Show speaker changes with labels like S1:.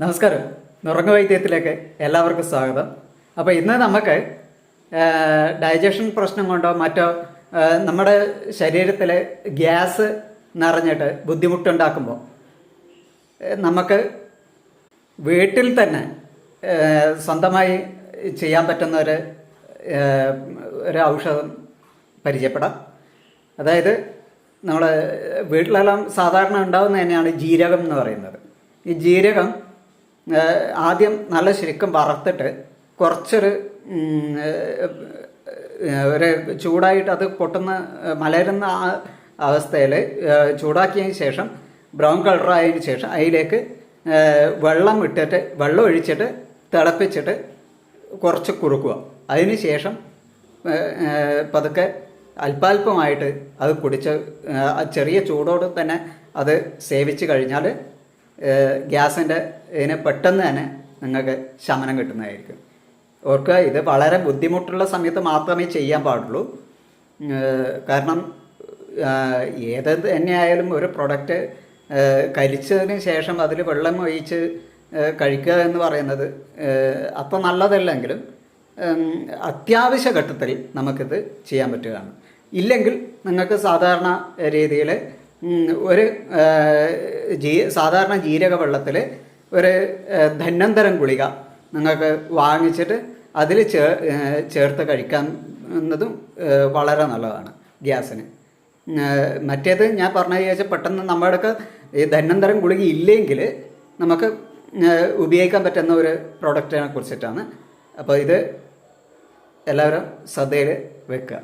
S1: നമസ്കാരം. നുറങ്ങു വൈദ്യത്തിലേക്ക് എല്ലാവർക്കും സ്വാഗതം. അപ്പോൾ ഇന്ന് നമുക്ക് ഡൈജഷൻ പ്രശ്നം കൊണ്ടോ മറ്റോ നമ്മുടെ ശരീരത്തിൽ ഗ്യാസ് നിറഞ്ഞിട്ട് ബുദ്ധിമുട്ടുണ്ടാക്കുമ്പോൾ നമുക്ക് വീട്ടിൽ തന്നെ സ്വന്തമായി ചെയ്യാൻ പറ്റുന്ന ഒരു ഒരു ഔഷധം പരിചയപ്പെടാം. അതായത് നമ്മൾ വീട്ടിലെല്ലാം സാധാരണ ഉണ്ടാകുന്ന തന്നെയാണ് ജീരകം എന്ന് പറയുന്നത്. ഈ ജീരകം ആദ്യം നല്ല ശരിക്കും വറുത്തിട്ട് കുറച്ചൊരു ഒരു ചൂടായിട്ട് അത് പൊട്ടുന്ന മലരുന്ന ആ അവസ്ഥയിൽ ചൂടാക്കിയതിന് ശേഷം ബ്രൗൺ കളറായതിന് ശേഷം അതിലേക്ക് വെള്ളം ഇട്ടിട്ട് വെള്ളം ഒഴിച്ചിട്ട് തിളപ്പിച്ചിട്ട് കുറച്ച് കുറുക്കുക. അതിന് ശേഷം പതുക്കെ അല്പാൽപമായിട്ട് അത് കുടിച്ച് ചെറിയ ചൂടോടെ തന്നെ അത് സേവിച്ച് കഴിഞ്ഞാൽ ഗ്യാസിന്റെ ഇതിന് പെട്ടെന്ന് തന്നെ നിങ്ങൾക്ക് ശമനം കിട്ടുന്നതായിരിക്കും. ഓർക്കുക ഇത് വളരെ ബുദ്ധിമുട്ടുള്ള സമയത്ത് മാത്രമേ ചെയ്യാൻ പാടുള്ളൂ. കാരണം ഏത് തന്നെയായാലും ഒരു പ്രൊഡക്റ്റ് കരിച്ചതിന് ശേഷം അതിൽ വെള്ളം ഒഴിച്ച് കഴിക്കുക എന്ന് പറയുന്നത് അപ്പം നല്ലതല്ലെങ്കിലും അത്യാവശ്യ ഘട്ടത്തിൽ നമുക്കിത് ചെയ്യാൻ പറ്റുകയാണ്. ഇല്ലെങ്കിൽ നിങ്ങൾക്ക് സാധാരണ രീതിയിൽ ഒരു ജീ സാധാരണ ജീരക വെള്ളത്തിൽ ഒരു ധന്നന്തരം ഗുളിക നിങ്ങൾക്ക് വാങ്ങിച്ചിട്ട് അതിൽ ചേ ചേർത്ത് കഴിക്കാൻ എന്നതും വളരെ നല്ലതാണ് ഗ്യാസിന്. മറ്റേത് ഞാൻ പറഞ്ഞ ചോദിച്ചാൽ പെട്ടെന്ന് നമ്മുടെ അടുക്ക ഈ ധന്വന്തരം ഗുളിക ഇല്ലെങ്കിൽ നമുക്ക് ഉപയോഗിക്കാൻ പറ്റുന്ന ഒരു പ്രോഡക്റ്റിനെ കുറിച്ചിട്ടാണ്. അപ്പോൾ ഇത് എല്ലാവരും ശ്രദ്ധയിൽ വെക്കുക.